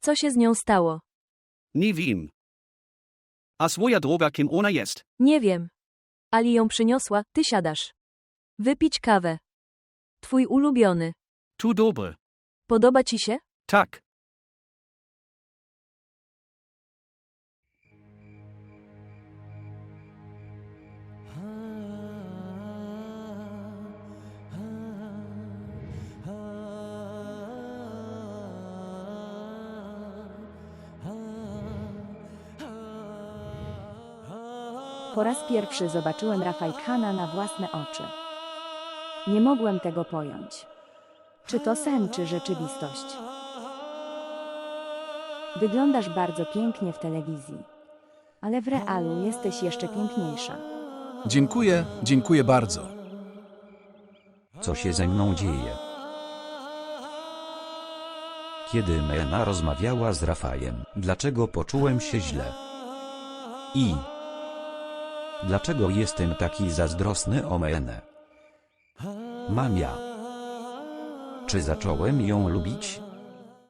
Co się z nią stało? Nie wiem. A swoja droga kim ona jest. Nie wiem. Ali ją przyniosła, ty siadasz. Wypić kawę. Twój ulubiony. Tu dobre. Podoba ci się? Tak. Po raz pierwszy zobaczyłem Rafajkhana na własne oczy. Nie mogłem tego pojąć. Czy to sen, czy rzeczywistość? Wyglądasz bardzo pięknie w telewizji, ale w realu jesteś jeszcze piękniejsza. Dziękuję, dziękuję bardzo. Co się ze mną dzieje? Kiedy Mena rozmawiała z Rafajem, dlaczego poczułem się źle? I dlaczego jestem taki zazdrosny o Menę? Mamia. Czy zacząłem ją lubić?